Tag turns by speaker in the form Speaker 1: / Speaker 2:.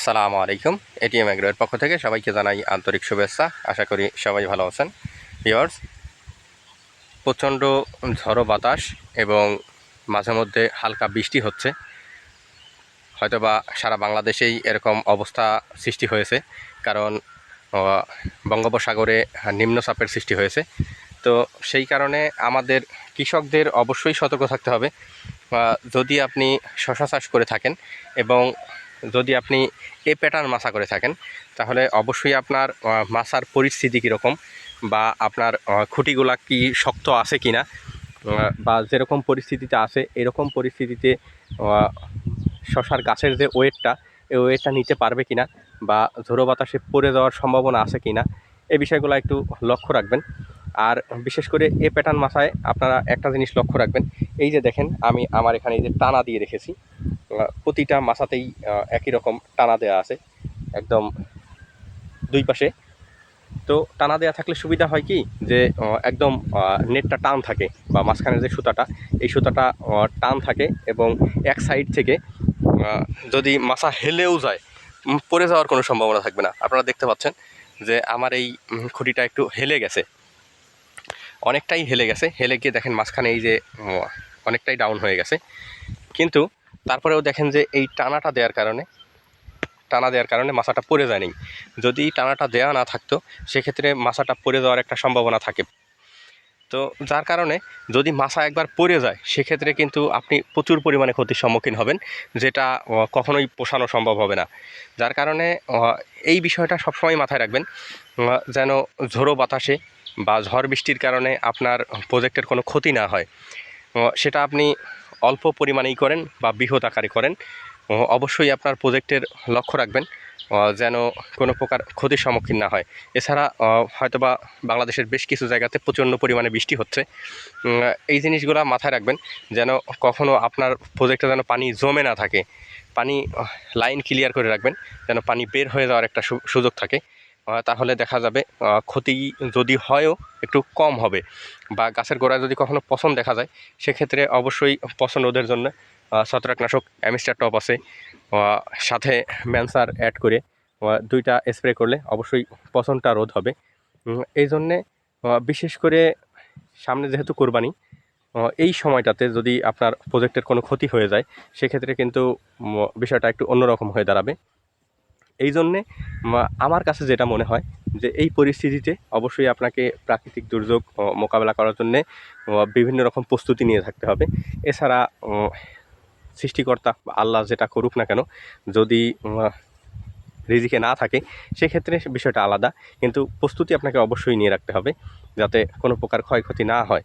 Speaker 1: আসসালামু আলাইকুম। এটিএম এগ্রোয়ের পক্ষ থেকে সবাইকে জানাই আন্তরিক শুভেচ্ছা। আশা করি সবাই ভালো আছেন। ভিওর্স প্রচণ্ড ঝড়ো বাতাস এবং মাঝে মধ্যে হালকা বৃষ্টি হচ্ছে। হয়তোবা সারা বাংলাদেশেই এরকম অবস্থা সৃষ্টি হয়েছে, কারণ বঙ্গোপসাগরে নিম্নচাপের সৃষ্টি হয়েছে। তো সেই কারণে আমাদের কৃষকদের অবশ্যই সতর্ক থাকতে হবে। যদি আপনি শশা চাষ করে থাকেন এবং যদি আপনি এ প্যাটার্ন মাছা করে থাকেন, তাহলে অবশ্যই আপনার মাছার পরিস্থিতি কীরকম বা আপনার খুঁটিগুলা কি শক্ত আছে কি না বা যেরকম পরিস্থিতিতে আছে, এরকম পরিস্থিতিতে শশার গাছের যে ওয়েটটা, এই ওয়েটটা নিতে পারবে কি না বা ঝোড়ো বাতাসে পড়ে যাওয়ার সম্ভাবনা আছে কি না এই বিষয়গুলো একটু লক্ষ্য রাখবেন। আর বিশেষ করে এ প্যাটার্ন মাথায় আপনারা একটা জিনিস লক্ষ্য রাখবেন, এই যে দেখেন আমি আমার এখানে এই যে টানা দিয়ে রেখেছি। প্রতিটা মাথাতেই আহ, একই রকম টানা দেওয়া আছে একদম দুই পাশে। তো টানা দেওয়া থাকলে সুবিধা হয় কি? যে একদম নেটটা টান থাকে বা মাঝখানের যে সুতাটা এই সুতাটা টান থাকে এবং এক সাইড থেকে যদি মাথা হেলেও যায় পড়ে যাওয়ার কোনো সম্ভাবনা থাকবে না। আপনারা দেখতে পাচ্ছেন যে আমার এই খুঁটিটা একটু হেলে গেছে। অনেকটাই হেলে গেছে। হেলে গিয়ে দেখেন মাঝখানে এই যে অনেকটাই ডাউন হয়ে গেছে। কিন্তু তারপরেও দেখেন যে এই টানাটা দেওয়ার কারণে, টানা দেওয়ার কারণে মাছাটা পড়ে যায়নি যদি টানাটা দেওয়া না থাকতো, সেক্ষেত্রে মাছাটা পড়ে যাওয়ার একটা সম্ভাবনা থাকে। তো যার কারণে যদি মাছা একবার পড়ে যায়, সেক্ষেত্রে কিন্তু আপনি প্রচুর পরিমাণে ক্ষতির সম্মুখীন হবেন, যেটা কখনোই পোষানো সম্ভব হবে না। যার কারণে এই বিষয়টা সবসময় মাথায় রাখবেন যেন ঝোড়ো বাতাসে বা ঝড় বৃষ্টির কারণে আপনার প্রজেক্টের কোনো ক্ষতি না হয়। সেটা আপনি অল্প পরিমাণেই করেন বা বৃহৎ আকারে করেন। অবশ্যই আপনার প্রজেক্টের লক্ষ্য রাখবেন যেন কোনো প্রকার ক্ষতির সম্মুখীন না হয়। এছাড়া হয়তোবা বাংলাদেশের বেশ কিছু জায়গাতে প্রচণ্ড পরিমাণে বৃষ্টি হচ্ছে। এই জিনিসগুলো মাথায় রাখবেন, যেন কখনো আপনার প্রজেক্টে যেন পানি জমে না থাকে। পানি লাইন ক্লিয়ার করে রাখবেন, যেন পানি বের হয়ে যাওয়ার একটা সুযোগ থাকে। তাহলে দেখা যাবে ক্ষতি যদি হয়ও একটু কম হবে বা গাছের গোড়ায় যদি কখনো পছন্দ দেখা যায়, সেক্ষেত্রে অবশ্যই পছন্দ রোধের জন্য ছত্রাকনাশক অ্যামিস্টার টপ আছে। সাথে ম্যানসার অ্যাড করে দুইটা স্প্রে করলে অবশ্যই পছন্দটা রোধ হবে। এই জন্যে বিশেষ করে সামনে যেহেতু কোরবানি এই সময়টাতে যদি আপনার প্রজেক্টের কোনো ক্ষতি হয়ে যায়, সেক্ষেত্রে কিন্তু বিষয়টা একটু অন্যরকম হয়ে দাঁড়াবে। এই জন্যে আমার কাছে যেটা মনে হয় যে এই পরিস্থিতিতে অবশ্যই আপনাকে প্রাকৃতিক দুর্যোগ মোকাবেলা করার জন্যে বিভিন্ন রকম প্রস্তুতি নিয়ে থাকতে হবে। এছাড়া সৃষ্টিকর্তা আল্লাহ যেটা করুক না কেন, যদি রিজিকে না থাকে, সেক্ষেত্রে বিষয়টা আলাদা। কিন্তু প্রস্তুতি আপনাকে অবশ্যই নিয়ে রাখতে হবে, যাতে কোনো প্রকার ক্ষয়ক্ষতি না হয়।